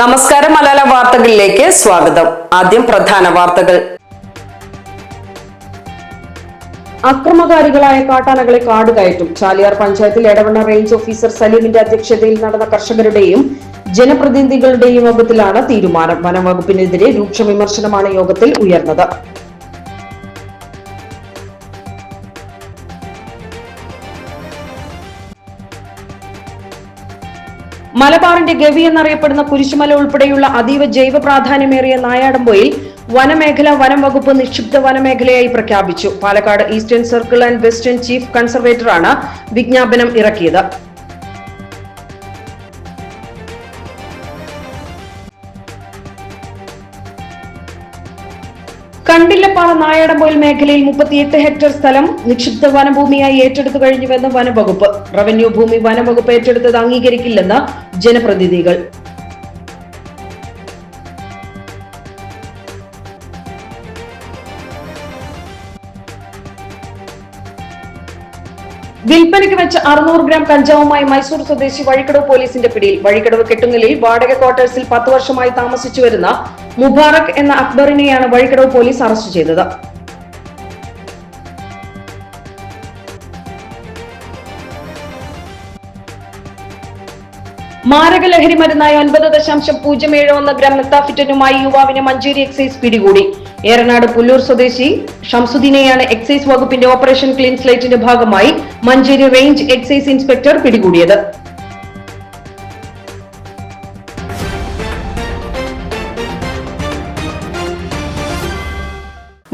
നമസ്കാരം മലയാള വാർത്തകളിലേക്ക് സ്വാഗതം. ആദ്യം പ്രധാന വാർത്തകൾ. അക്രമകാരികളായ കാട്ടാനകളെ കാടുകയറ്റും. ചാലിയാർ പഞ്ചായത്തിൽ എടവണ്ണ റേഞ്ച് ഓഫീസർ സലീമിന്റെ അധ്യക്ഷതയിൽ നടന്ന കർഷകരുടെയും ജനപ്രതിനിധികളുടെയും യോഗത്തിലാണ് തീരുമാനം. വനംവകുപ്പിനെതിരെ രൂക്ഷ വിമർശനമാണ് യോഗത്തിൽ ഉയർന്നത്. മലബാറിന്റെ ഗവി എന്നറിയപ്പെടുന്ന കുരിശുമല ഉൾപ്പെടെയുള്ള അതീവ ജൈവ പ്രാധാന്യമേറിയ നായാടമ്പൊയിൽ വനമേഖല വനം വകുപ്പ് നിക്ഷിപ്ത വനമേഖലയായി പ്രഖ്യാപിച്ചു. Palakkad eastern circle and western chief കൺസർവേറ്ററാണ് വിജ്ഞാപനം ഇറക്കിയത്. കണ്ടില്ലപ്പാറ നായാടമ്പോയിൽ മേഖലയിൽ മുപ്പത്തിയെട്ട് ഹെക്ടർ സ്ഥലം നിക്ഷിപ്ത വനഭൂമിയായി ഏറ്റെടുത്തു കഴിഞ്ഞുവെന്ന് വനംവകുപ്പ്. റവന്യൂ ഭൂമി വനംവകുപ്പ് ഏറ്റെടുത്തത് അംഗീകരിക്കില്ലെന്ന് ജനപ്രതിനിധികൾ. വിൽപ്പനയ്ക്ക് വെച്ച് അറുന്നൂറ് ഗ്രാം കഞ്ചാവുമായി മൈസൂർ സ്വദേശി വഴിക്കടവ് പോലീസിന്റെ പിടിയിൽ. വഴിക്കടവ് കെട്ടുന്നിലിൽ വാടക ക്വാർട്ടേഴ്സിൽ പത്ത് വർഷമായി താമസിച്ചു വരുന്ന മുബാറക് എന്ന അക്ബറിനെയാണ് വഴിക്കടവ് പോലീസ് അറസ്റ്റ് ചെയ്തത്. മാരക ലഹരി മരുന്നായ ഒൻപത് ദശാംശം പൂജ്യം ഏഴ് ഒന്ന് ഗ്രാം മെത്താഫിറ്റനുമായി യുവാവിനെ മഞ്ചേരി എക്സൈസ് പിടികൂടി. ഏറനാട് പുല്ലൂർ സ്വദേശി ഷംസുദ്ദീനെയാണ് എക്സൈസ് വകുപ്പിന്റെ ഓപ്പറേഷൻ ക്ലീൻ സ്ലൈറ്റിന്റെ ഭാഗമായി മഞ്ചേരി റേഞ്ച് എക്സൈസ് ഇൻസ്പെക്ടർ പിടികൂടിയത്.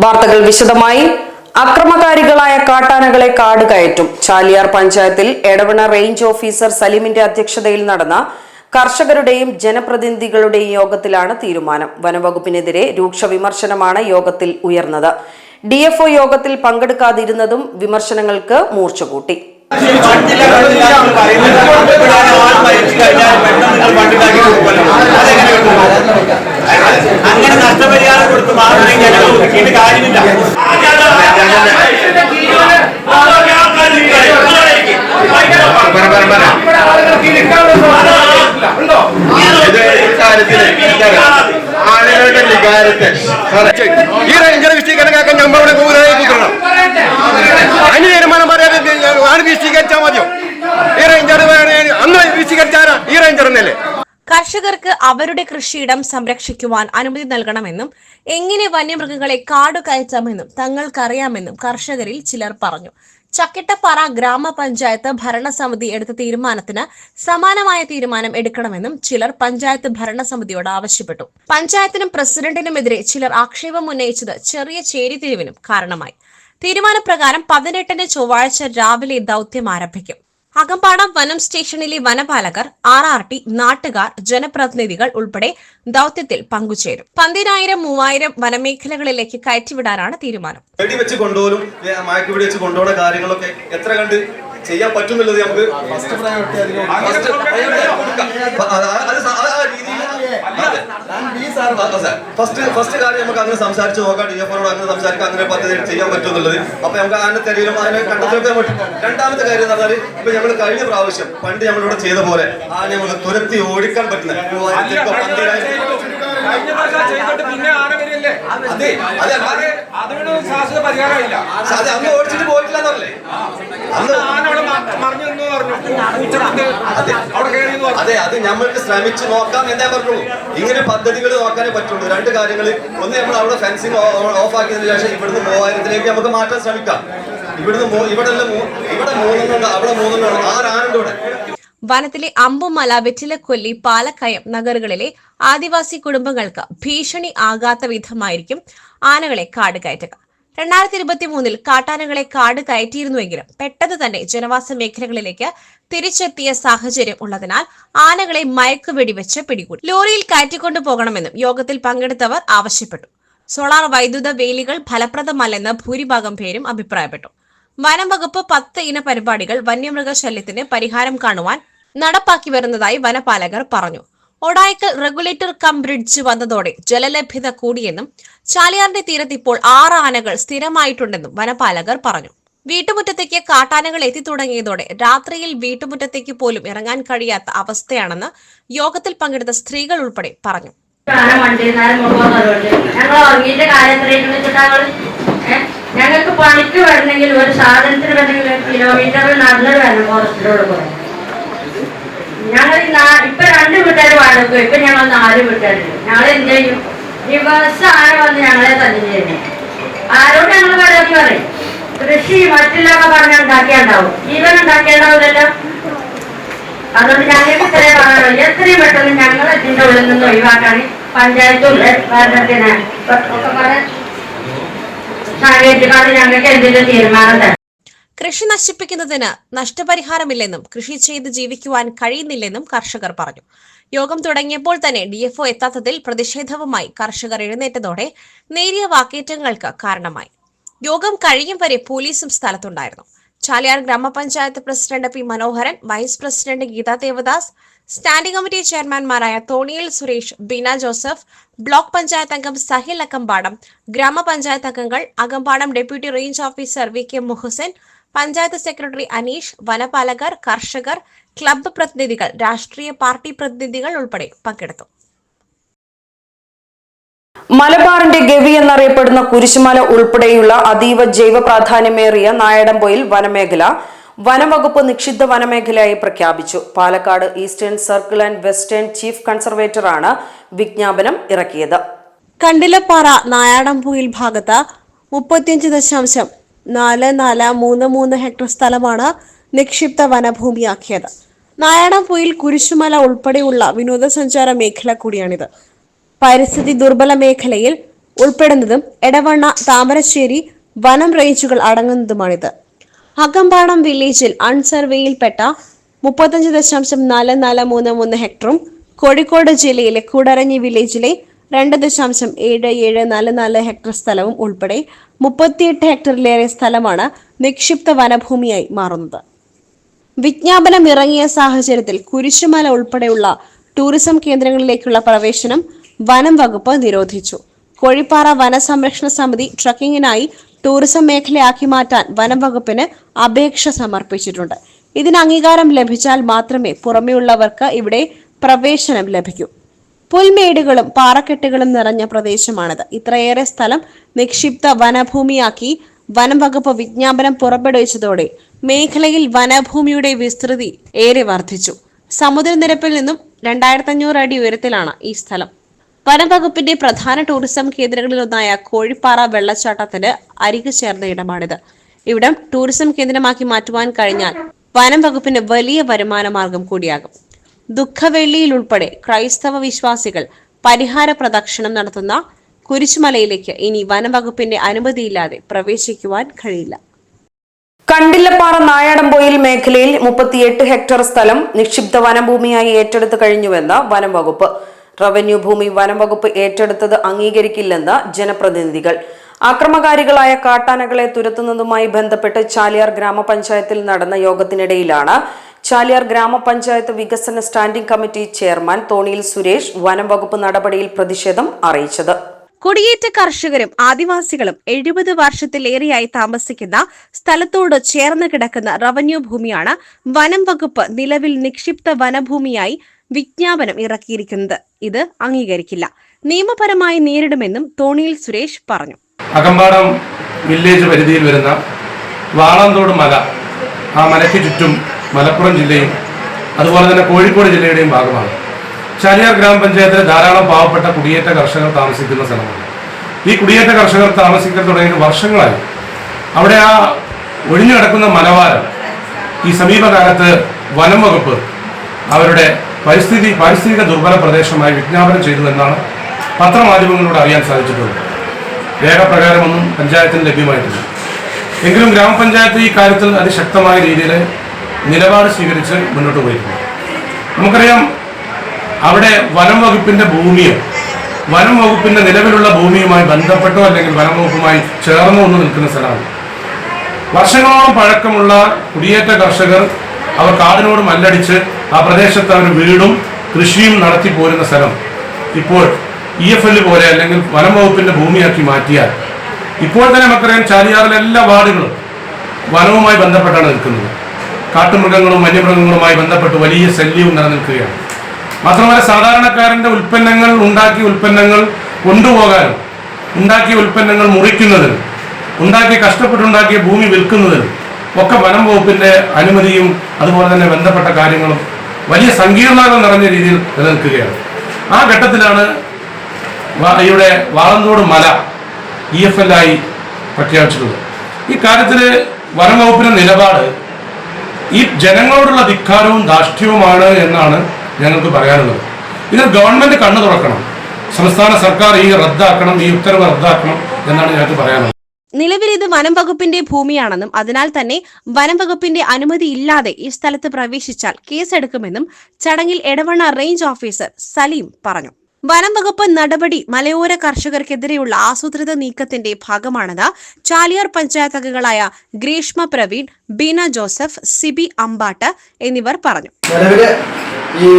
വാർത്തകൾ വിശദമായി. അക്രമകാരികളായ കാട്ടാനകളെ കാട് കയറ്റും ചാലിയാർ പഞ്ചായത്തിൽ എടവണ റേഞ്ച് ഓഫീസർ സലീമിന്റെ അധ്യക്ഷതയിൽ നടന്ന കർഷകരുടെയും ജനപ്രതിനിധികളുടെയും യോഗത്തിലാണ് തീരുമാനം. വനവകുപ്പിനെതിരെ രൂക്ഷ വിമർശനമാണ് യോഗത്തിൽ ഉയർന്നത്. ഡി ഡിഎഫ്ഒ യോഗത്തിൽ പങ്കെടുക്കാതിരുന്നതും വിമർശനങ്ങൾക്ക് മൂർച്ച കൂട്ടി അങ്ങനെ നഷ്ടപരിഹാരം കൊടുത്ത് മാത്രമേ ഒതുക്കിയിട്ട് കാര്യമില്ല. ഈ റേഞ്ചർ വിശദീകരണക്കാക്കാൻ നമ്മളുടെ കൂരായി കുത്തണം അതിന് തീരുമാനം പറയാതെ ആണ് വിശദീകരിച്ചാൽ മതിയോ ഈ റേഞ്ചർ അന്ന് വിശദീകരിച്ചാരാ ഈ റേഞ്ചർ എന്നല്ലേ കർഷകർക്ക് അവരുടെ കൃഷിയിടം സംരക്ഷിക്കുവാൻ അനുമതി നൽകണമെന്നും എങ്ങനെ വന്യമൃഗങ്ങളെ കാടു കയറ്റാമെന്നും തങ്ങൾക്കറിയാമെന്നും കർഷകരിൽ ചിലർ പറഞ്ഞു. ചക്കിട്ടപ്പാറ ഗ്രാമപഞ്ചായത്ത് ഭരണസമിതി എടുത്ത തീരുമാനത്തിന് സമാനമായ തീരുമാനം എടുക്കണമെന്നും ചിലർ പഞ്ചായത്ത് ഭരണസമിതിയോട് ആവശ്യപ്പെട്ടു. പഞ്ചായത്തിനും പ്രസിഡന്റിനുമെതിരെ ചിലർ ആക്ഷേപം ഉന്നയിച്ചത് ചെറിയ ചേരിതിരിവിനും കാരണമായി. തീരുമാനപ്രകാരം പതിനെട്ടിന് ചൊവ്വാഴ്ച രാവിലെ ദൗത്യം ആരംഭിക്കും. അകമ്പാടം വനം സ്റ്റേഷനിലെ വനപാലകർ ആർ ആർ ടി നാട്ടുകാർ ജനപ്രതിനിധികൾ ഉൾപ്പെടെ ദൗത്യത്തിൽ പങ്കുചേരും. പന്തിനായിരം മൂവായിരം വനമേഖലകളിലേക്ക് കയറ്റിവിടാനാണ് തീരുമാനം. വെടി വെച്ച് കൊണ്ടുപോലും വെച്ച് കൊണ്ടുപോകുന്ന കാര്യങ്ങളൊക്കെ എത്ര കണ്ട് ചെയ്യാൻ പറ്റുന്നുള്ളത് നമുക്ക് അതിന് ഫസ്റ്റ് ഫസ്റ്റ് കാര്യം നമുക്ക് അങ്ങനെ സംസാരിച്ച് നോക്കാം ഡി എഫ് അങ്ങനെ സംസാരിക്കാം അങ്ങനെ പദ്ധതി ചെയ്യാൻ പറ്റുന്നുള്ളത്. അപ്പൊ നമുക്ക് അതിന്റെ തെരയിലും അതിനെ കണ്ടെത്തിയൊക്കെ പറ്റും. രണ്ടാമത്തെ കാര്യം എന്ന് പറഞ്ഞാൽ ഇപ്പൊ ഞങ്ങൾ കഴിഞ്ഞ പ്രാവശ്യം പണ്ട് നമ്മളിവിടെ ചെയ്ത പോലെ ആ നമുക്ക് തുരത്തി ഓടിക്കാൻ പറ്റുന്ന കഴിഞ്ഞ പ്രാവശ്യം ചെയ്തിട്ട് പിന്നെ ആന വരില്ലേ അതെ. അതെ. അതെ അതിനോട് ശാശ്വത പരിഹാരമില്ല. അതെ അന്ന് ഓടിച്ചിട്ട് പോയിട്ടില്ല എന്നല്ലേ അന്ന് ആന അവിടെ മറിഞ്ഞു എന്ന് പറഞ്ഞു. അവിടെ കയറി അതെ അത് നമ്മൾക്ക് ശ്രമിച്ചു നോക്കാം എന്നേ പറഞ്ഞുള്ളൂ. ഇങ്ങനെ പദ്ധതികൾ നോക്കാനേ പറ്റുള്ളൂ. രണ്ട് കാര്യങ്ങൾ ഒന്ന് നമ്മൾ അവിടെ ഫെൻസിങ് ഓഫ് ആക്കിയതിനു ശേഷം ഇവിടുന്ന് മൂവായിരത്തിലേക്ക് നമുക്ക് മാറ്റാൻ ശ്രമിക്കാം. ഇവിടുന്ന് ഇവിടെ ഇവിടെ മൂന്നെണ്ണുണ്ട് അവിടെ മൂന്നെണ്ണമാണ് ആറാനുണ്ട് ഇവിടെ. വനത്തിലെ അമ്പുമല വെറ്റിലക്കൊല്ലി പാലക്കയം നഗറുകളിലെ ആദിവാസി കുടുംബങ്ങൾക്ക് ഭീഷണി ആകാത്ത വിധമായിരിക്കും ആനകളെ കാട് കയറ്റുക. രണ്ടായിരത്തി ഇരുപത്തി മൂന്നിൽ കാട്ടാനകളെ കാട് കയറ്റിയിരുന്നുവെങ്കിലും പെട്ടെന്ന് തന്നെ ജനവാസ മേഖലകളിലേക്ക് തിരിച്ചെത്തിയ സാഹചര്യം ഉള്ളതിനാൽ ആനകളെ മയക്കുവെടിവെച്ച് പിടികൂടി. ലോറിയിൽ കയറ്റിക്കൊണ്ടു പോകണമെന്നും യോഗത്തിൽ പങ്കെടുത്തവർ ആവശ്യപ്പെട്ടു. സോളാർ വൈദ്യുത വേലികൾ ഫലപ്രദമല്ലെന്ന് ഭൂരിഭാഗം പേരും അഭിപ്രായപ്പെട്ടു. വനം വകുപ്പ് പത്ത് ഇന പരിപാടികൾ വന്യമൃഗശല്യത്തിന് പരിഹാരം കാണുവാൻ നടപ്പാക്കി വരുന്നതായി വനപാലകർ പറഞ്ഞു. ഒഡായിക്കൽ റെഗുലേറ്റർ കം ബ്രിഡ്ജ് വന്നതോടെ ജലലഭ്യത കൂടിയെന്നും ചാലിയാറിന്റെ തീരത്ത് ഇപ്പോൾ ആറ് ആനകൾ സ്ഥിരമായിട്ടുണ്ടെന്നും വനപാലകർ പറഞ്ഞു. വീട്ടുമുറ്റത്തേക്ക് കാട്ടാനകൾ എത്തിത്തുടങ്ങിയതോടെ രാത്രിയിൽ വീട്ടുമുറ്റത്തേക്ക് പോലും ഇറങ്ങാൻ കഴിയാത്ത അവസ്ഥയാണെന്ന് യോഗത്തിൽ പങ്കെടുത്ത സ്ത്രീകൾ ഉൾപ്പെടെ പറഞ്ഞു. ഞങ്ങൾക്ക് പണിക്ക് വരണമെങ്കിൽ ഒരു സാധനത്തിന് വരണമെങ്കിൽ കിലോമീറ്ററിൽ നടന്നത് വരണം ഫോറസ്റ്റിലോട് പോയി ഞങ്ങൾ ഇപ്പൊ രണ്ട് വീട്ടുകാർ വാടക ഇപ്പൊ ഞങ്ങൾ നാല് വീട്ടുകാരുണ്ട് ഞങ്ങൾ എന്ത് ചെയ്യും? ബസ് ആന വന്ന് ഞങ്ങളെ തന്നെ ചെയ്യുന്നത് ആരോട് ഞങ്ങൾ പരാതി പറയും? കൃഷി മറ്റുള്ളവ പറഞ്ഞ ഉണ്ടാക്കിയുണ്ടാവും. ജീവൻ ഉണ്ടാക്കിയുണ്ടാവില്ലല്ലോ. അതുകൊണ്ട് ഞങ്ങൾക്ക് ഇത്രയും പറയാനുള്ളൂ. എത്രയും പെട്ടെന്ന് ഞങ്ങൾ ഇതിന്റെ ഉള്ളിൽ നിന്ന് ഒഴിവാക്കാൻ പഞ്ചായത്തും ഭരണത്തിന് ഒക്കെ പറയാൻ കൃഷി നശിപ്പിക്കുന്നതിന് നഷ്ടപരിഹാരമില്ലെന്നും കൃഷി ചെയ്ത് ജീവിക്കുവാൻ കഴിയുന്നില്ലെന്നും കർഷകർ പറഞ്ഞു. യോഗം തുടങ്ങിയപ്പോൾ തന്നെ ഡിഎഫ്ഒ എത്താത്തതിൽ പ്രതിഷേധവുമായി കർഷകർ എഴുന്നേറ്റതോടെ നേരിയ വാക്കേറ്റങ്ങൾക്ക് കാരണമായി. യോഗം കഴിയും വരെ പോലീസും സ്ഥലത്തുണ്ടായിരുന്നു. ചാലിയാർ ഗ്രാമപഞ്ചായത്ത് president P Manoharan vice president Geetha Devadas standing committee ചെയർമാൻമാരായ തോണിയിൽ സുരേഷ് ബീന ജോസഫ് ബ്ലോക്ക് പഞ്ചായത്ത് അംഗം സഹിൽ അക്കമ്പാടം ഗ്രാമപഞ്ചായത്ത് അംഗങ്ങൾ Akampadam deputy range officer V K Muhasan panchayat secretary Aneesh വനപാലകർ കർഷകർ ക്ലബ്ബ് പ്രതിനിധികൾ രാഷ്ട്രീയ പാർട്ടി പ്രതിനിധികൾ ഉൾപ്പെടെ പങ്കെടുത്തു. മലബാറിന്റെ ഗവി എന്നറിയപ്പെടുന്ന കുരിശുമല ഉൾപ്പെടെയുള്ള അതീവ ജൈവ പ്രാധാന്യമേറിയ നായടംപൊയിൽ വനമേഖല വനംവകുപ്പ് നിക്ഷിദ്ധ വനമേഖലയായി പ്രഖ്യാപിച്ചു. Palakkad eastern circle and western chief കൺസർവേറ്ററാണ് വിജ്ഞാപനം ഇറക്കിയത്. കണ്ടിലപ്പാറ നായാടംപൂയിൽ ഭാഗത്ത് മുപ്പത്തിയഞ്ച് ദശാംശം നാല് നാല് മൂന്ന് മൂന്ന് ഹെക്ടർ സ്ഥലമാണ് നിക്ഷിപ്ത വനഭൂമിയാക്കിയത്. നായാടംപൂയിൽ കുരിശുമല ഉൾപ്പെടെയുള്ള വിനോദസഞ്ചാര മേഖല കൂടിയാണിത്. പരിസ്ഥിതി ദുർബല മേഖലയിൽ ഉൾപ്പെടുന്നതും എടവണ്ണ താമരശ്ശേരി വനം റേഞ്ചുകൾ അടങ്ങുന്നതുമാണിത്. അകമ്പാടം വില്ലേജിൽ അൺസർവേയിൽപ്പെട്ട മുപ്പത്തഞ്ച് ദശാംശം നാല് നാല് മൂന്ന് മൂന്ന് ഹെക്ടറും കോഴിക്കോട് ജില്ലയിലെ കൂടരഞ്ഞി വില്ലേജിലെ രണ്ട് ദശാംശം ഏഴ് ഏഴ് നാല് നാല് ഹെക്ടർ സ്ഥലവും ഉൾപ്പെടെ മുപ്പത്തിയെട്ട് ഹെക്ടറിലേറെ സ്ഥലമാണ് നിക്ഷിപ്ത വനഭൂമിയായി മാറുന്നത്. വിജ്ഞാപനം ഇറങ്ങിയ സാഹചര്യത്തിൽ കുരിശുമല ഉൾപ്പെടെയുള്ള ടൂറിസം കേന്ദ്രങ്ങളിലേക്കുള്ള പ്രവേശനം വനം വകുപ്പ് നിരോധിച്ചു. കോഴിപ്പാറ വനസംരക്ഷണ സമിതി ട്രക്കിങ്ങിനായി ടൂറിസം മേഖലയാക്കി മാറ്റാൻ വനം വകുപ്പിന് അപേക്ഷ സമർപ്പിച്ചിട്ടുണ്ട്. ഇതിന് അംഗീകാരം ലഭിച്ചാൽ മാത്രമേ പുറമെയുള്ളവർക്ക് ഇവിടെ പ്രവേശനം ലഭിക്കൂ. പുൽമേടുകളും പാറക്കെട്ടുകളും നിറഞ്ഞ പ്രദേശമാണിത്. ഇത്രയേറെ സ്ഥലം നിക്ഷിപ്ത വനഭൂമിയാക്കി വനം വകുപ്പ് വിജ്ഞാപനം പുറപ്പെടുവിച്ചതോടെ മേഖലയിൽ വനഭൂമിയുടെ വിസ്തൃതി ഏറെ വർദ്ധിച്ചു. സമുദ്രനിരപ്പിൽ നിന്നും രണ്ടായിരത്തി അഞ്ഞൂറ് അടി ഉയരത്തിലാണ് ഈ സ്ഥലം. വനം വകുപ്പിന്റെ പ്രധാന ടൂറിസം കേന്ദ്രങ്ങളിലൊന്നായ കോഴിപ്പാറ വെള്ളച്ചാട്ടത്തിന് അരികു ചേർന്ന ഇടമാണിത്. ഇവിടം ടൂറിസം കേന്ദ്രമാക്കി മാറ്റുവാൻ കഴിഞ്ഞാൽ വനം വകുപ്പിന് വലിയ വരുമാന മാർഗം കൂടിയാകും. ദുഃഖവെള്ളിയിൽ ഉൾപ്പെടെ ക്രൈസ്തവ വിശ്വാസികൾ പരിഹാര പ്രദക്ഷിണം നടത്തുന്ന കുരിശുമലയിലേക്ക് ഇനി വനംവകുപ്പിന്റെ അനുമതിയില്ലാതെ പ്രവേശിക്കുവാൻ കഴിയില്ല. കണ്ടില്ലപ്പാറ നായാടംപൊയിൽ മേഖലയിൽ മുപ്പത്തിയെട്ട് ഹെക്ടർ സ്ഥലം നിക്ഷിപ്ത വനഭൂമിയായി ഏറ്റെടുത്തു കഴിഞ്ഞുവെന്ന് വനം വകുപ്പ് റവന്യൂ ഭൂമി വനം വകുപ്പ് ഏറ്റെടുത്തത് അംഗീകരിക്കില്ലെന്ന് ജനപ്രതിനിധികൾ. അക്രമകാരികളായ കാട്ടാനകളെ തുരത്തുന്നതുമായി ബന്ധപ്പെട്ട് ചാലിയാർ ഗ്രാമപഞ്ചായത്തിൽ നടന്ന യോഗത്തിനിടയിലാണ് ചാലിയാർ ഗ്രാമപഞ്ചായത്ത് വികസന സ്റ്റാൻഡിംഗ് കമ്മിറ്റി ചെയർമാൻ തോണിയിൽ സുരേഷ് വനം വകുപ്പ് നടപടിയിൽ പ്രതിഷേധം അറിയിച്ചത്. കുടിയേറ്റ കർഷകരും ആദിവാസികളും എഴുപത് വർഷത്തിലേറെയായി താമസിക്കുന്ന സ്ഥലത്തോട് ചേർന്ന് കിടക്കുന്ന റവന്യൂ ഭൂമിയാണ് വനം വകുപ്പ് നിലവിൽ നിക്ഷിപ്ത വനഭൂമിയായി വിജ്ഞാപനം ഇറക്കിയിരിക്കുന്നത്. ഇത് അംഗീകരിക്കില്ല. നിയമപരമായി നേരിടുമെന്നും തോണിയിൽ സുരേഷ് പറഞ്ഞു. അകമ്പാടം വില്ലേജ് പരിധിയിൽ വരുന്ന വാളന്തോട് മല ആ മലയ്ക്ക് ചുറ്റും മലപ്പുറം ജില്ലയും അതുപോലെ തന്നെ കോഴിക്കോട് ജില്ലയുടെയും ഭാഗമാണ്. ചാലിയാർ ഗ്രാമപഞ്ചായത്തിലെ ധാരാളം പാവപ്പെട്ട കുടിയേറ്റ കർഷകർ താമസിക്കുന്ന സ്ഥലമാണ്. ഈ കുടിയേറ്റ കർഷകർ താമസിക്കാൻ തുടങ്ങിയിട്ട് വർഷങ്ങളായി. അവിടെ ആ ഒഴിഞ്ഞു കിടക്കുന്ന മലവാരം ഈ സമീപകാലത്ത് വനം വകുപ്പ് അവരുടെ പരിസ്ഥിതി പാരിസ്ഥിതിക ദുർബല പ്രദേശമായി വിജ്ഞാപനം ചെയ്തതെന്നാണ് പത്രമാധ്യമങ്ങളിലൂടെ അറിയാൻ സാധിച്ചിട്ടുള്ളത്. രേഖപ്രകാരമൊന്നും പഞ്ചായത്തിന് ലഭ്യമായിട്ടില്ല. എങ്കിലും ഗ്രാമപഞ്ചായത്ത് ഈ കാര്യത്തിൽ അതിശക്തമായ രീതിയിൽ നിലപാട് സ്വീകരിച്ച് മുന്നോട്ട് പോയിട്ടുണ്ട്. നമുക്കറിയാം അവിടെ വനം വകുപ്പിന്റെ ഭൂമിയോ വനം വകുപ്പിന്റെ നിലവിലുള്ള ഭൂമിയുമായി ബന്ധപ്പെട്ടോ അല്ലെങ്കിൽ വനം വകുപ്പുമായി ചേർന്നോ ഒന്ന് നിൽക്കുന്ന സ്ഥലമാണ്. വർഷങ്ങളോളം പഴക്കമുള്ള കുടിയേറ്റ കർഷകർ അവർ കാടിനോട് മല്ലടിച്ച് ആ പ്രദേശത്ത് അവർ വീടും കൃഷിയും നടത്തി പോരുന്ന സ്ഥലം. ഇപ്പോൾ ഇ എഫ് എൽ പോലെ അല്ലെങ്കിൽ വനം വകുപ്പിന്റെ ഭൂമിയാക്കി മാറ്റിയാൽ ഇപ്പോൾ തന്നെ നമുക്കറിയാം ചാലിയാറിലെ എല്ലാ വാർഡുകളും വനവുമായി ബന്ധപ്പെട്ടാണ് നിൽക്കുന്നത്. കാട്ടുമൃഗങ്ങളും വന്യമൃഗങ്ങളുമായി ബന്ധപ്പെട്ട് വലിയ ശല്യവും നിലനിൽക്കുകയാണ്. മാത്രമല്ല സാധാരണക്കാരന്റെ ഉൽപ്പന്നങ്ങൾ ഉണ്ടാക്കിയ ഉൽപ്പന്നങ്ങൾ കൊണ്ടുപോകാനും ഉണ്ടാക്കിയ ഉൽപ്പന്നങ്ങൾ മുറിക്കുന്നതിനും ഉണ്ടാക്കിയ കഷ്ടപ്പെട്ടുണ്ടാക്കിയ ഭൂമി വിൽക്കുന്നതിന് ഒക്കെ വനം വകുപ്പിന്റെ അനുമതിയും അതുപോലെ തന്നെ ബന്ധപ്പെട്ട കാര്യങ്ങളും വലിയ സങ്കീർണത നിറഞ്ഞ രീതിയിൽ നിലനിൽക്കുകയാണ്. ആ ഘട്ടത്തിലാണ് ഇവിടെ വാളന്തോട് മല ഇ എഫ് എൽ ആയി പ്രഖ്യാപിച്ചിട്ടുള്ളത്. ഈ കാര്യത്തിൽ വനം വകുപ്പിന്റെ നിലപാട് ഈ ജനങ്ങളോടുള്ള ധിക്കാരവും ധാർഷ്ട്യവുമാണ് എന്നാണ് ഞങ്ങൾക്ക് പറയാനുള്ളത്. ഇത് ഗവൺമെന്റ് കണ്ണു തുറക്കണം. സംസ്ഥാന സർക്കാർ ഈ റദ്ദാക്കണം ഈ ഉത്തരവ് റദ്ദാക്കണം എന്നാണ് ഞങ്ങൾക്ക് പറയാനുള്ളത്. നിലവിൽ ഇത് വനം വകുപ്പിന്റെ ഭൂമിയാണെന്നും അതിനാൽ തന്നെ വനം വകുപ്പിന്റെ അനുമതി ഇല്ലാതെ ഈ സ്ഥലത്ത് പ്രവേശിച്ചാൽ കേസെടുക്കുമെന്നും ചടങ്ങിൽ എടവണ്ണ റേഞ്ച് ഓഫീസർ സലീം പറഞ്ഞു. വനം വകുപ്പ് നടപടി മലയോര കർഷകർക്കെതിരെയുള്ള ആസൂത്രിത നീക്കത്തിന്റെ ഭാഗമാണെന്ന് ചാലിയാർ പഞ്ചായത്ത് അംഗങ്ങളായ ഗ്രീഷ്മ പ്രവീൺ ബീന ജോസഫ് സിബി അമ്പാട്ട് എന്നിവർ പറഞ്ഞു. നിലവിലെ ഈ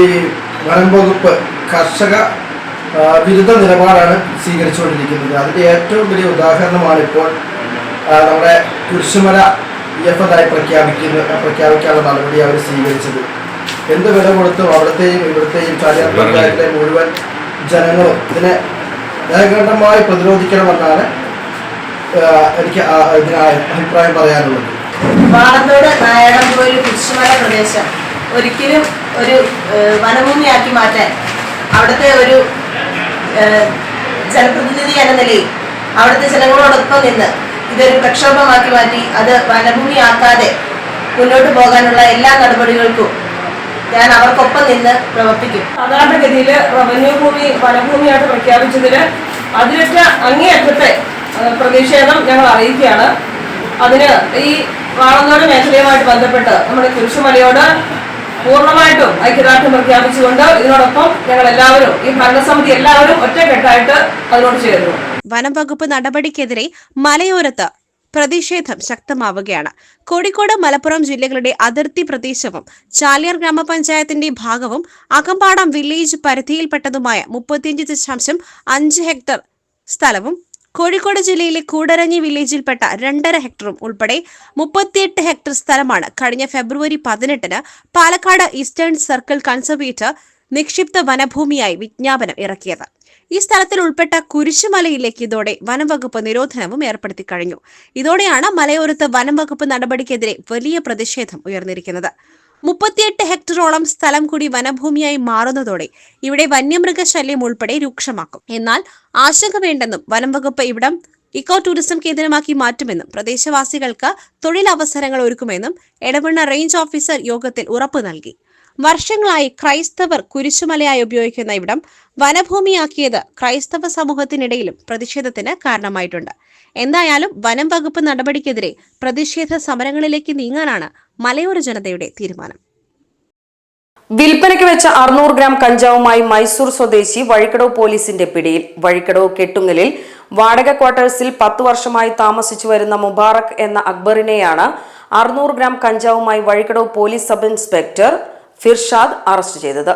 വനം വകുപ്പ് കർഷക വിരുദ്ധ നിലപാടാണ് സ്വീകരിച്ചുകൊണ്ടിരിക്കുന്നത്. അതിന്റെ ഏറ്റവും വലിയ ഉദാഹരണമാണ് ഇപ്പോൾ നമ്മുടെ കുരിശുമല എഫ് എൽ ആയി പ്രഖ്യാപിക്കുന്ന പ്രഖ്യാപിക്കാനുള്ള നടപടി അവർ സ്വീകരിച്ചത്. എന്ത് വില കൊടുത്തും അവിടുത്തെയും ഇവിടുത്തെയും ചാലിയാർ പഞ്ചായത്തിലെ മുഴുവൻ ജനങ്ങളും ഇതിനെ ഏകണ്ഠമായി പ്രതിരോധിക്കണമെന്നാണ് എനിക്ക് ഇതിന് അഭിപ്രായം പറയാനുള്ളത്. വാളത്തോട് കുരിശുമല പ്രദേശം ഒരിക്കലും ഒരു വനഭൂമിയാക്കി മാറ്റാൻ അവിടുത്തെ ഒരു ജനപ്രതിനിധി എന്ന നിലയിൽ അവിടുത്തെ ജനങ്ങളോടൊപ്പം നിന്ന് ഇതൊരു പ്രക്ഷോഭമാക്കി മാറ്റി അത് വനഭൂമിയാക്കാതെ മുന്നോട്ട് പോകാനുള്ള എല്ലാ നടപടികൾക്കും ഞാൻ അവർക്കൊപ്പം നിന്ന് പ്രവർത്തിക്കും. സാധാരണഗതിയിൽ റവന്യൂ ഭൂമി വനഭൂമിയായിട്ട് പ്രഖ്യാപിച്ചതിന് അതിലൊറ്റ അങ്ങേയറ്റത്തെ പ്രതിഷേധം ഞങ്ങൾ അറിയിക്കുകയാണ്. അതിന് ഈ വാളന്നോട് മേഖലയുമായിട്ട് ബന്ധപ്പെട്ട് നമ്മുടെ കുരിശുമലയോട് പൂർണമായിട്ടും ഐക്യദാർഢ്യം പ്രഖ്യാപിച്ചുകൊണ്ട് ഇതിനോടൊപ്പം ഞങ്ങൾ എല്ലാവരും ഈ ഭരണസമിതി എല്ലാവരും ഒറ്റക്കെട്ടായിട്ട് അതിനോട് ചേരുന്നു. വനം വകുപ്പ് നടപടിക്കെതിരെ മലയോരത്ത് പ്രതിഷേധം ശക്തമാവുകയാണ്. കോഴിക്കോട് മലപ്പുറം ജില്ലകളുടെ അതിർത്തി പ്രദേശവും ചാലിയാർ ഗ്രാമപഞ്ചായത്തിന്റെ ഭാഗവും അകമ്പാടം വില്ലേജ് പരിധിയിൽപ്പെട്ടതുമായ മുപ്പത്തിയഞ്ച് ദശാംശം അഞ്ച് ഹെക്ടർ സ്ഥലവും കോഴിക്കോട് ജില്ലയിലെ കൂടരഞ്ഞി വില്ലേജിൽപ്പെട്ട രണ്ടര ഹെക്ടറും ഉൾപ്പെടെ മുപ്പത്തിയെട്ട് ഹെക്ടർ സ്ഥലമാണ് കഴിഞ്ഞ ഫെബ്രുവരി പതിനെട്ടിന് പാലക്കാട് ഈസ്റ്റേൺ സർക്കിൾ കൺസർവേറ്റർ നിക്ഷിപ്ത വനഭൂമിയായി വിജ്ഞാപനം ഇറക്കിയത്. ഈ സ്ഥലത്തിൽ ഉൾപ്പെട്ട കുരിശുമലയിലേക്ക് ഇതോടെ വനംവകുപ്പ് നിരോധനവും ഏർപ്പെടുത്തി കഴിഞ്ഞു. ഇതോടെയാണ് മലയോരത്ത് വനംവകുപ്പ് നടപടിക്കെതിരെ വലിയ പ്രതിഷേധം ഉയർന്നിരിക്കുന്നത്. മുപ്പത്തിയെട്ട് ഹെക്ടറോളം സ്ഥലം കൂടി വനഭൂമിയായി മാറുന്നതോടെ ഇവിടെ വന്യമൃഗശല്യം ഉൾപ്പെടെ രൂക്ഷമാക്കും. എന്നാൽ ആശങ്ക വേണ്ടെന്നും വനം വകുപ്പ് ഇവിടം ഇക്കോ ടൂറിസം കേന്ദ്രമാക്കി മാറ്റുമെന്നും പ്രദേശവാസികൾക്ക് തൊഴിലവസരങ്ങൾ ഒരുക്കുമെന്നും എടവണ്ണ റേഞ്ച് ഓഫീസർ യോഗത്തിൽ ഉറപ്പു നൽകി. വർഷങ്ങളായി ക്രൈസ്തവർ കുരിശുമലയായി ഉപയോഗിക്കുന്ന ഇവിടം വനഭൂമിയാക്കിയത് ക്രൈസ്തവ സമൂഹത്തിനിടയിലും പ്രതിഷേധത്തിന് കാരണമായിട്ടുണ്ട്. എന്തായാലും വനം വകുപ്പ് നടപടിക്കെതിരെ പ്രതിഷേധ സമരങ്ങളിലേക്ക് നീങ്ങാനാണ് മലയോര ജനതയുടെ തീരുമാനം. വിൽപ്പനയ്ക്ക് വെച്ച അറുന്നൂറ് ഗ്രാം കഞ്ചാവുമായി മൈസൂർ സ്വദേശി വഴിക്കടവ് പോലീസിന്റെ പിടിയിൽ. വഴിക്കടവ് കെട്ടുങ്ങലിൽ വാടക ക്വാർട്ടേഴ്സിൽ പത്തു വർഷമായി താമസിച്ചു വരുന്ന മുബാറക് എന്ന അക്ബറിനെയാണ് അറുന്നൂറ് ഗ്രാം കഞ്ചാവുമായി Vazhikkadavu police sub inspector Firshad arrest ചെയ്തത്.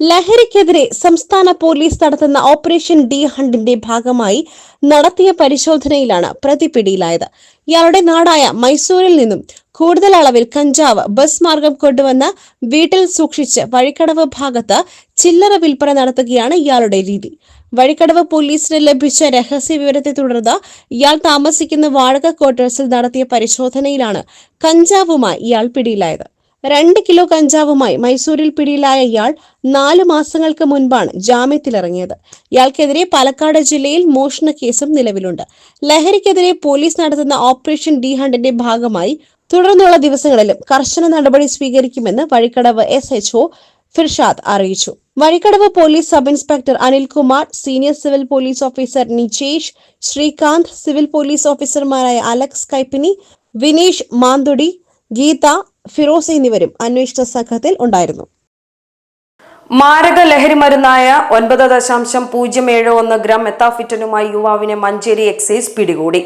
ലഹരിക്കെതിരെ സംസ്ഥാന പോലീസ് നടത്തുന്ന ഓപ്പറേഷൻ ഡി ഹണ്ടിന്റെ ഭാഗമായി നടത്തിയ പരിശോധനയിലാണ് പ്രതി പിടിയിലായത്. ഇയാളുടെ നാടായ മൈസൂരിൽ നിന്നും കൂടുതൽ അളവിൽ കഞ്ചാവ് ബസ് മാർഗം കൊണ്ടുവന്ന് വീട്ടിൽ സൂക്ഷിച്ച് വഴിക്കടവ് ഭാഗത്ത് ചില്ലറ വിൽപ്പന നടത്തുകയാണ് ഇയാളുടെ രീതി. വഴിക്കടവ് പോലീസിന് ലഭിച്ച രഹസ്യ വിവരത്തെ തുടർന്ന് ഇയാൾ താമസിക്കുന്ന വാടക ക്വാർട്ടേഴ്സിൽ നടത്തിയ പരിശോധനയിലാണ് കഞ്ചാവുമായി ഇയാൾ പിടിയിലായത്. രണ്ട് കിലോ കഞ്ചാവുമായി മൈസൂരിൽ പിടിയിലായ ഇയാൾ നാലു മാസങ്ങൾക്ക് മുൻപാണ് ജാമ്യത്തിലിറങ്ങിയത്. ഇയാൾക്കെതിരെ പാലക്കാട് ജില്ലയിൽ മോഷണ കേസും നിലവിലുണ്ട്. ലഹരിക്കെതിരെ പോലീസ് നടത്തുന്ന ഓപ്പറേഷൻ ഡി ഹണ്ടിന്റെ ഭാഗമായി തുടർന്നുള്ള ദിവസങ്ങളിലും കർശന നടപടി സ്വീകരിക്കുമെന്ന് Vazhikkadavu S H O Firshad അറിയിച്ചു. Vazhikkadavu police sub inspector Anilkumar senior civil police officer Nijesh Srikanth civil police ഓഫീസർമാരായ അലക്സ് കൈപ്പിനി വിനീഷ് മാന്തുടി ഗീത ഫിറോസ് എന്നിവരും അന്വേഷണ സംഘത്തിൽ ഉണ്ടായിരുന്നു. മാരക ലഹരി മരുന്നായ ഒൻപത് ദശാംശം പൂജ്യം ഏഴ് ഒന്ന് ഗ്രാം മെത്താഫിറ്റനുമായി യുവാവിനെ മഞ്ചേരി എക്സൈസ് പിടികൂടി.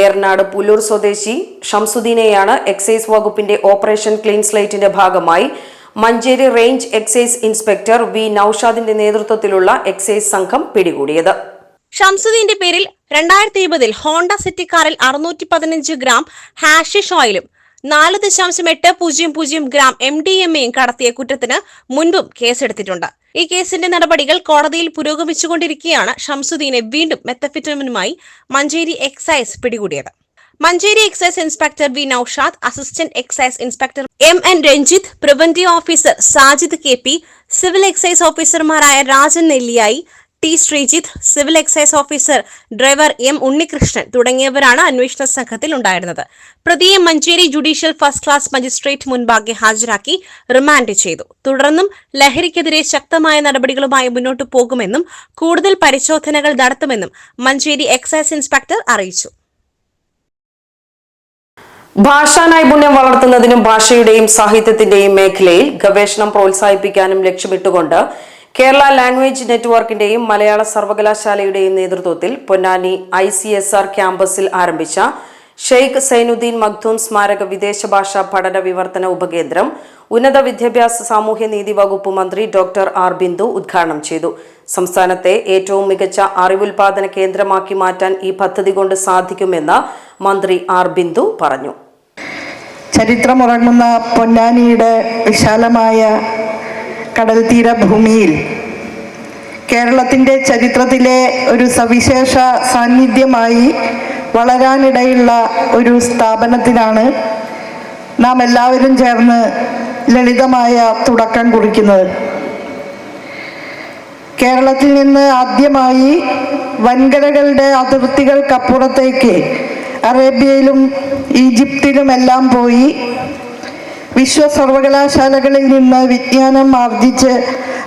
ഏറനാട് പുല്ലൂർ സ്വദേശി ഷംസുദ്ദീനെയാണ് എക്സൈസ് വകുപ്പിന്റെ ഓപ്പറേഷൻ ക്ലീൻ സ്ലൈറ്റിന്റെ ഭാഗമായി Manjeri range excise inspector V നൌഷാദിന്റെ നേതൃത്വത്തിലുള്ള എക്സൈസ് സംഘം പിടികൂടിയത്. ഷംസുദ്ദീന്റെ പേരിൽ രണ്ടായിരത്തി ഇരുപതിൽ ഹോണ്ട സിറ്റി കാറിൽ അറുന്നൂറ്റി പതിനഞ്ച് ഗ്രാം ഹാഷിഷ് ഓയിലും നാല് ദശാംശം എട്ട് പൂജ്യം പൂജ്യം ഗ്രാം എം ഡി എം എയും കടത്തിയ കുറ്റത്തിന് മുൻപും കേസെടുത്തിട്ടുണ്ട്. ഈ കേസിന്റെ നടപടികൾ കോടതിയിൽ പുരോഗമിച്ചുകൊണ്ടിരിക്കെയാണ് ഷംസുദ്ദീനെ വീണ്ടും മെത്തഫിറ്റമിനുമായി മഞ്ചേരി എക്സൈസ് പിടികൂടിയത്. Manjeri excise inspector V Noushad assistant excise inspector M N Ranjith preventive officer Sajid K P civil excise ഓഫീസർമാരായ Rajan Nelliyayi T Sreejith civil excise officer driver M Unnikrishnan തുടങ്ങിയവരാണ് അന്വേഷണ സംഘത്തിൽ ഉണ്ടായിരുന്നത്. പ്രതിയെ Manjeri judicial first class magistrate മുൻപാകെ ഹാജരാക്കി remand ചെയ്തു. തുടർന്നും ലഹരിക്കെതിരെ ശക്തമായ നടപടികളുമായി മുന്നോട്ടു പോകുമെന്നും കൂടുതൽ പരിശോധനകൾ നടത്തുമെന്നും മഞ്ചേരി എക്സൈസ് ഇൻസ്പെക്ടർ അറിയിച്ചു. ഭാഷാ നൈപുണ്യം വളർത്തുന്നതിനും ഭാഷയുടെയും സാഹിത്യത്തിന്റെയും മേഖലയിൽ ഗവേഷണം പ്രോത്സാഹിപ്പിക്കാനും ലക്ഷ്യമിട്ടുകൊണ്ട് കേരള ലാംഗ്വേജ് നെറ്റ്വർക്കിന്റെയും മലയാള സർവകലാശാലയുടെയും നേതൃത്വത്തിൽ Ponnani I C S R ക്യാമ്പസിൽ ആരംഭിച്ച ഷെയ്ഖ് സൈനുദ്ദീൻ മഖ്ദൂം സ്മാരക വിദേശ ഭാഷാ പഠന വിവർത്തന ഉപകേന്ദ്രം ഉന്നത വിദ്യാഭ്യാസ സാമൂഹ്യനീതി വകുപ്പ് മന്ത്രി ഡോക്ടർ ആർ ബിന്ദു ഉദ്ഘാടനം ചെയ്തു. സംസ്ഥാനത്തെ ഏറ്റവും മികച്ച അറിവുൽപാദന കേന്ദ്രമാക്കി മാറ്റാൻ ഈ പദ്ധതി കൊണ്ട് സാധിക്കുമെന്ന് മന്ത്രി ആർ ബിന്ദു പറഞ്ഞു. ചരിത്രമുറങ്ങുന്ന പൊന്നാനിയുടെ വിശാലമായ കടൽ തീര ഭൂമിയിൽ കേരളത്തിന്റെ ചരിത്രത്തിലെ ഒരു സവിശേഷ സാന്നിധ്യമായി വളരാനിടയുള്ള ഒരു സ്ഥാപനത്തിനാണ് നാം എല്ലാവരും ചേർന്ന് ലളിതമായ തുടക്കം കുറിക്കുന്നത്. കേരളത്തിൽ നിന്ന് ആദ്യമായി വൻകരകളുടെ അതിർത്തികൾക്കപ്പുറത്തേക്ക് അറേബ്യയിലും ഈജിപ്തിലുമെല്ലാം പോയി വിശ്വ സർവകലാശാലകളിൽ നിന്ന് വിജ്ഞാനം ആർജിച്ച്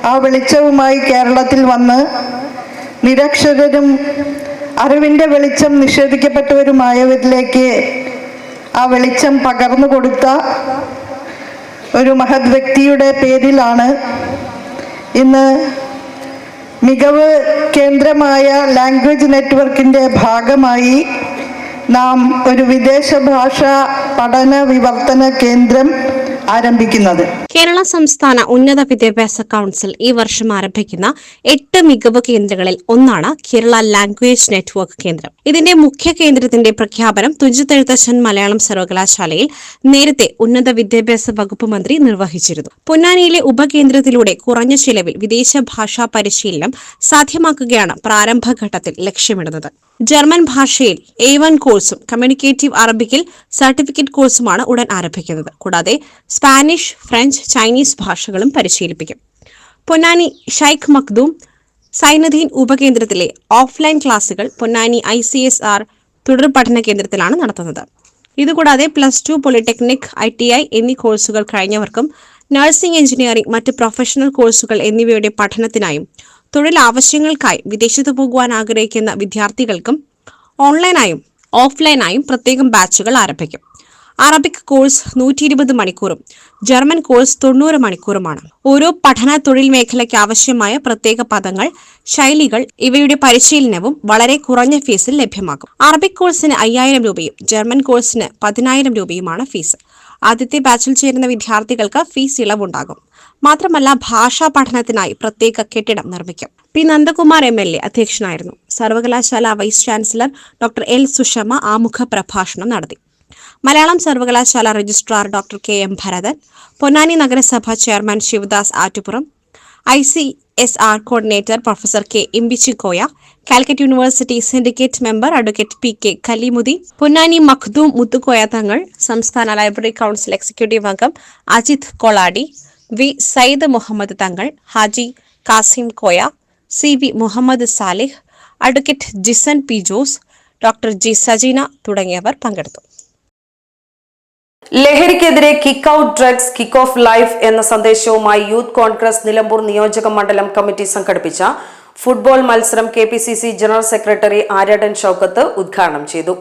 ആ വെളിച്ചവുമായി കേരളത്തിൽ വന്ന് നിരക്ഷരരും അറിവിന്റെ വെളിച്ചം നിഷേധിക്കപ്പെട്ടവരുമായവരിലേക്ക് ആ വെളിച്ചം പകർന്നു കൊടുത്ത ഒരു മഹത് വ്യക്തിയുടെ പേരിലാണ് ഇന്ന് മികവ് കേന്ദ്രമായ ലാംഗ്വേജ് നെറ്റ്വർക്കിന്റെ ഭാഗമായി നാം ഒരു വിദേശ ഭാഷ പഠന വിവർത്തന കേന്ദ്രം ആരംഭിക്കുന്നത്. കേരള സംസ്ഥാന ഉന്നത വിദ്യാഭ്യാസ കൌൺസിൽ ഈ വർഷം ആരംഭിക്കുന്ന എട്ട് മികവ് കേന്ദ്രങ്ങളിൽ ഒന്നാണ് കേരള ലാംഗ്വേജ് നെറ്റ്വർക്ക് കേന്ദ്രം. ഇതിന്റെ മുഖ്യ കേന്ദ്രത്തിന്റെ പ്രഖ്യാപനം തുഞ്ചത്തെഴുത്തച്ഛൻ മലയാളം സർവകലാശാലയിൽ നേരത്തെ ഉന്നത വിദ്യാഭ്യാസ വകുപ്പ് മന്ത്രി നിർവഹിച്ചിരുന്നു. പൊന്നാനിയിലെ ഉപകേന്ദ്രത്തിലൂടെ കുറഞ്ഞ ചിലവിൽ വിദേശ ഭാഷാ പരിശീലനം സാധ്യമാക്കുകയാണ് പ്രാരംഭഘട്ടത്തിൽ ലക്ഷ്യമിടുന്നത്. ജർമ്മൻ ഭാഷയിൽ എ വൺ കോഴ്സും കമ്മ്യൂണിക്കേറ്റീവ് അറബിക്കിൽ സർട്ടിഫിക്കറ്റ് കോഴ്സുമാണ് ഉടൻ ആരംഭിക്കുന്നത്. കൂടാതെ സ്പാനിഷ് ഫ്രഞ്ച് ചൈനീസ് ഭാഷകളും പരിശീലിപ്പിക്കും. പൊന്നാനി ഷൈഖ് മഖ്ദൂം സൈനദീൻ ഉപകേന്ദ്രത്തിലെ ഓഫ്ലൈൻ ക്ലാസുകൾ Ponnani I C S R തുടർ പഠന കേന്ദ്രത്തിലാണ് നടത്തുന്നത്. ഇതുകൂടാതെ plus two polytechnic I T I എന്നീ കോഴ്സുകൾ കഴിഞ്ഞവർക്കും നഴ്സിംഗ് എഞ്ചിനീയറിംഗ് മറ്റ് പ്രൊഫഷണൽ കോഴ്സുകൾ എന്നിവയുടെ പഠനത്തിനായും തൊഴിൽ ആവശ്യങ്ങൾക്കായി വിദേശത്ത് പോകുവാൻ ആഗ്രഹിക്കുന്ന വിദ്യാർത്ഥികൾക്കും ഓൺലൈനായും ഓഫ്ലൈനായും പ്രത്യേകം ബാച്ചുകൾ ആരംഭിക്കും. അറബിക് കോഴ്സ് നൂറ്റി ഇരുപത് മണിക്കൂറും ജർമ്മൻ കോഴ്സ് തൊണ്ണൂറ് മണിക്കൂറുമാണ്. ഓരോ പഠന തൊഴിൽ മേഖലയ്ക്ക് ആവശ്യമായ പ്രത്യേക പദങ്ങൾ ശൈലികൾ ഇവയുടെ പരിശീലനവും വളരെ കുറഞ്ഞ ഫീസിൽ ലഭ്യമാക്കും അറബിക് കോഴ്സിന് അയ്യായിരം രൂപയും ജർമ്മൻ കോഴ്സിന് പതിനായിരം രൂപയുമാണ് ഫീസ് ആദ്യത്തെ ബാച്ചിൽ ചേരുന്ന വിദ്യാർത്ഥികൾക്ക് ഫീസ് ഇളവുണ്ടാകും. മാത്രമല്ല ഭാഷാ പഠനത്തിനായി പ്രത്യേക കെട്ടിടം നിർമ്മിക്കും. P. Nandakumar M. L. A. അധ്യക്ഷനായിരുന്നു. സർവകലാശാല vice chancellor doctor L. Sushama ആമുഖ പ്രഭാഷണം നടത്തി. മലയാളം സർവകലാശാല registrar doctor K M Bharathan Ponnani നഗരസഭ chairman Sivadas Attupuram I C S R coordinator professor K Imbichikoya Calicut university syndicate member advocate P K Kalimudi Ponnani Makhdoom Muthukoya Thangal സംസ്ഥാന library council executive അംഗം Ajith Kolady V Sayyid Muhammad Thangal Haji Kasim Koya C V Muhammad Salih advocate Jisan P Jose doctor G Sajeena തുടങ്ങിയവർ പങ്കെടുത്തു. ലഹരിക്കെതിരെ kick out drugs kick off life എന്ന സന്ദേശവുമായി youth Congress Nilambur നിയോജക മണ്ഡലം committee സംഘടിപ്പിച്ച football മത്സരം K P C C general secretary Aryadan Shoukath ഉദ്ഘാടനം ചെയ്തു.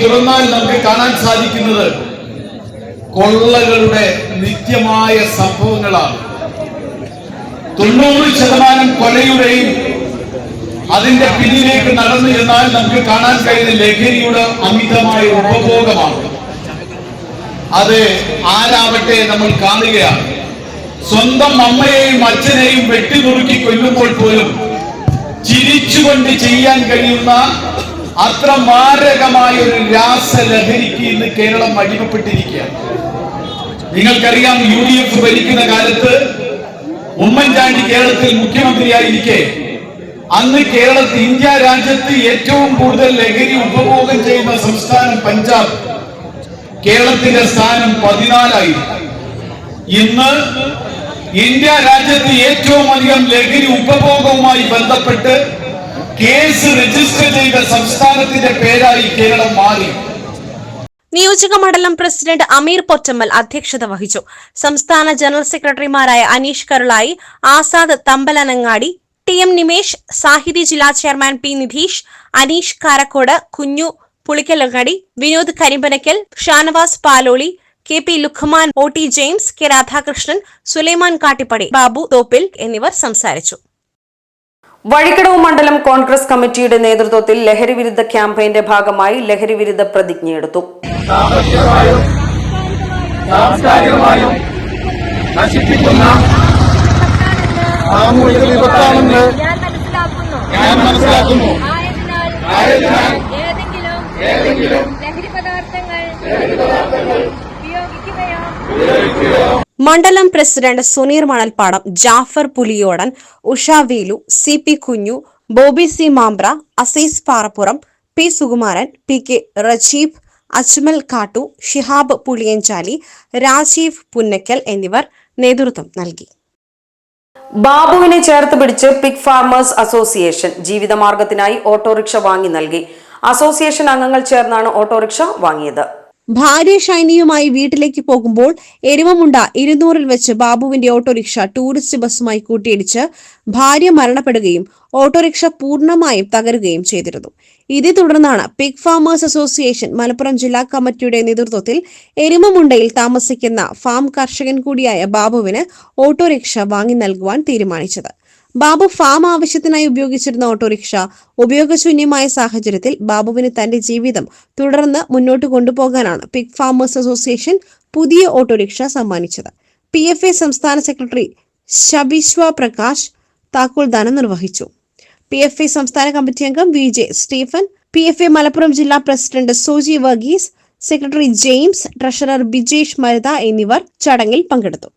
തുറന്നാൽ നമുക്ക് കാണാൻ കൊള്ളകളുടെ നിത്യമായ സംഭവങ്ങളാണ്. തൊണ്ണൂറ് ശതമാനം കൊലയുടെയും അതിന്റെ പിന്നിലേക്ക് നടന്നു എന്നാൽ നമുക്ക് കാണാൻ കഴിയുന്ന ലഹരിയുടെ അമിതമായ ഉപഭോഗമാണ്. അത് ആരാവട്ടെ നമ്മൾ കാണുകയാണ്. സ്വന്തം അമ്മയെയും അച്ഛനെയും വെട്ടിനുറുക്കി കൊല്ലുമ്പോൾ പോലും ചിരിച്ചുകൊണ്ട് ചെയ്യാൻ കഴിയുന്ന അത്ര മാരകമായ ഒരു രാസലഹരിക്ക് ഇന്ന് കേരളം അടിമപ്പെട്ടിരിക്കുകയാണ്. നിങ്ങൾക്കറിയാം യു ഡി എഫ് ഭരിക്കുന്ന കാലത്ത് ഉമ്മൻചാണ്ടി കേരളത്തിൽ മുഖ്യമന്ത്രിയായിരിക്കെ അന്ന് കേരളത്തിൽ ഇന്ത്യ രാജ്യത്ത് ഏറ്റവും കൂടുതൽ ലഹരി ഉപഭോഗം ചെയ്യുന്ന സംസ്ഥാനം പഞ്ചാബ്. കേരളത്തിന്റെ സ്ഥാനം പതിനാലായി. ഇന്ന് ഇന്ത്യ രാജ്യത്ത് ഏറ്റവും അധികം ലഹരി ഉപഭോഗവുമായി ബന്ധപ്പെട്ട് കേസ് രജിസ്റ്റർ ചെയ്ത സംസ്ഥാനത്തിന്റെ പേരായി കേരളം മാറി. നിയോജക മണ്ഡലം പ്രസിഡന്റ് അമീർ പൊറ്റമ്മൽ അധ്യക്ഷത വഹിച്ചു. സംസ്ഥാന ജനറൽ സെക്രട്ടറിമാരായ അനീഷ് കരുളായി ആസാദ് തമ്പലനങ്ങാടി ടി എം നിമേഷ് സാഹിതി ജില്ലാ chairman P Nidheesh Aneesh Karakkode Kunju Pulikkalangadi Vinod Karimbanakkal Shanavas Paloli K P Lukman O T James K Radhakrishnan Sulaiman Kattippadi Babu Thoppil എന്നിവർ സംസാരിച്ചു. വഴിക്കടവ് മണ്ഡലം കോൺഗ്രസ് കമ്മിറ്റിയുടെ നേതൃത്വത്തിൽ ലഹരി വിരുദ്ധ ക്യാമ്പയിന്റെ ഭാഗമായി ലഹരി വിരുദ്ധ പ്രതിജ്ഞയെടുത്തു സാമ്പത്തികമായും സാംസ്കാരികമായും നശിപ്പിക്കുന്ന സാമൂഹിക വിപത്താണെന്ന് ഞാൻ മനസ്സിലാക്കുന്നു. ആയതിനാൽ ഏതെങ്കിലും ലഹരി പദാർത്ഥങ്ങൾ മണ്ഡലം president Suneer Manalpadam Jafar Puliyodan Usha Veelu C P Kunju Bobby C Mambra Azeez Parappuram P Sukumaran P K Rajeeb Ajmal Kattu Shihab Puliyanchali Rajeev Punnakkal എന്നിവർ നേതൃത്വം നൽകി. ബാബുവിനെ ചേർത്ത് പിടിച്ച് പിക് ഫാർമേഴ്സ് അസോസിയേഷൻ ജീവിതമാർഗത്തിനായി ഓട്ടോറിക്ഷ വാങ്ങി നൽകി. അസോസിയേഷൻ അംഗങ്ങൾ ചേർന്നാണ് ഓട്ടോറിക്ഷ വാങ്ങിയത്. ഭാര്യ ഷൈനിയുമായി വീട്ടിലേക്ക് പോകുമ്പോൾ എരുമമുണ്ട ഇരുന്നൂറിൽ വെച്ച് ബാബുവിന്റെ ഓട്ടോറിക്ഷ ടൂറിസ്റ്റ് ബസ്സുമായി കൂട്ടിയിടിച്ച് ഭാര്യ മരണപ്പെടുകയും ഓട്ടോറിക്ഷ പൂർണമായും തകരുകയും ചെയ്തിരുന്നു. ഇതേ തുടർന്നാണ് പിഗ് ഫാമേഴ്സ് അസോസിയേഷൻ മലപ്പുറം ജില്ലാ കമ്മിറ്റിയുടെ നേതൃത്വത്തിൽ എരുമമുണ്ടയിൽ താമസിക്കുന്ന ഫാം കർഷകൻ കൂടിയായ ബാബുവിന് ഓട്ടോറിക്ഷ വാങ്ങി നൽകുവാൻ തീരുമാനിച്ചത്. ബാബു ഫാം ആവശ്യത്തിനായി ഉപയോഗിച്ചിരുന്ന ഓട്ടോറിക്ഷ ഉപയോഗശൂന്യമായ സാഹചര്യത്തിൽ ബാബുവിന് തന്റെ ജീവിതം തുടർന്ന് മുന്നോട്ട് കൊണ്ടുപോകാനാണ് പിഗ് ഫാമേഴ്സ് അസോസിയേഷൻ പുതിയ ഓട്ടോറിക്ഷ സമ്മാനിച്ചത്. പി എഫ് എ സംസ്ഥാന സെക്രട്ടറി ശബിശ്വ പ്രകാശ് താക്കോൽദാനം നിർവഹിച്ചു. പി എഫ് എ സംസ്ഥാന കമ്മിറ്റി അംഗം V J Stephen P F A Malappuram ജില്ലാ president Soji Varghese secretary James treasurer Bijesh Maruta എന്നിവർ ചടങ്ങിൽ പങ്കെടുത്തു.